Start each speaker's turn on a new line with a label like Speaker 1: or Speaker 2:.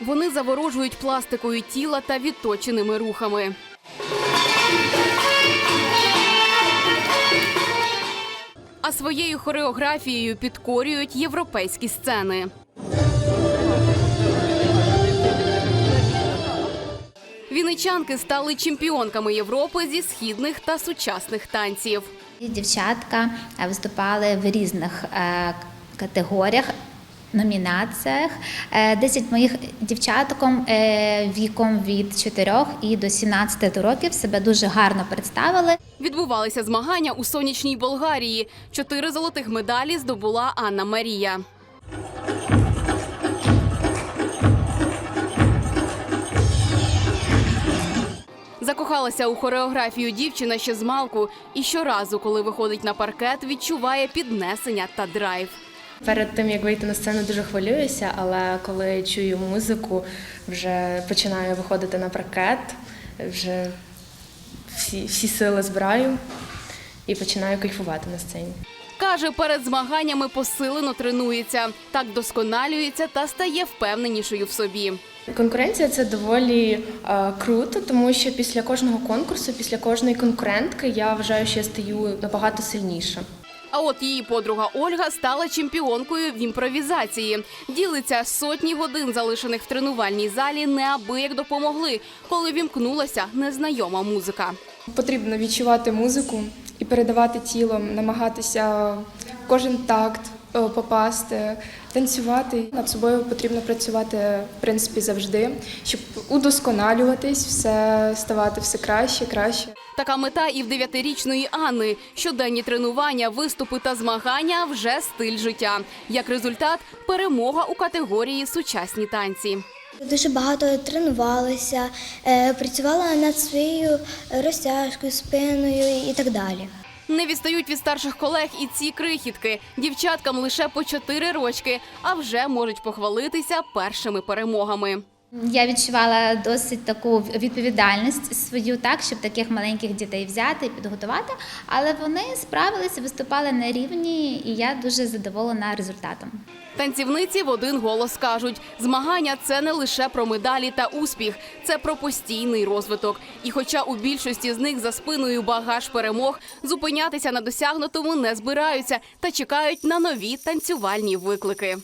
Speaker 1: Вони заворожують пластикою тіла та відточеними рухами. А своєю хореографією підкорюють європейські сцени. Вінничанки стали чемпіонками Європи зі східних та сучасних танців.
Speaker 2: Дівчатка е, виступали в різних е, категоріях. Номінаціях Е, 10 моїх дівчатком е, віком від 4 і до 17 років себе дуже гарно представили.
Speaker 1: Відбувалися змагання у сонячній Болгарії. Чотири золотих медалі здобула Анна Марія. Закохалася у хореографію дівчина ще з малку, і щоразу, коли виходить на паркет, відчуває піднесення та драйв.
Speaker 3: Перед тим як вийти на сцену, дуже хвилююся, але коли чую музику, вже починаю виходити на паркет, вже всі, всі сили збираю і починаю кайфувати на сцені.
Speaker 1: Каже, перед змаганнями посилено тренується, так досконалюється та стає впевненішою в собі.
Speaker 3: Конкуренція це доволі е, круто, тому що після кожного конкурсу, після кожної конкурентки, я вважаю, що я стаю набагато сильніше.
Speaker 1: А от її подруга Ольга стала чемпіонкою в імпровізації. Ділиться сотні годин, залишених в тренувальній залі, неабияк допомогли, коли вімкнулася незнайома музика.
Speaker 4: Потрібно відчувати музику і передавати тілом, намагатися кожен такт е, попасти, танцювати. Над собою потрібно працювати в принципі завжди, щоб удосконалюватись, все ставати все краще, краще.
Speaker 1: Така мета і в дев'ятирічної Анни. Щоденні тренування, виступи та змагання вже стиль життя. Як результат, перемога у категорії сучасні танці.
Speaker 5: Дуже багато тренувалася, е, працювала над своєю розтяжкою, спиною і так далі.
Speaker 1: Не відстають від старших колег і ці крихітки. Дівчаткам лише по чотири рочки, а вже можуть похвалитися першими перемогами.
Speaker 2: Я відчувала досить таку відповідальність свою, так щоб таких маленьких дітей взяти і підготувати. Але вони справилися, виступали на рівні, і я дуже задоволена результатом.
Speaker 1: Танцівниці в один голос кажуть: змагання це не лише про медалі та успіх, це про постійний розвиток. І хоча у більшості з них за спиною багаж перемог, зупинятися на досягнутому не збираються та чекають на нові танцювальні виклики.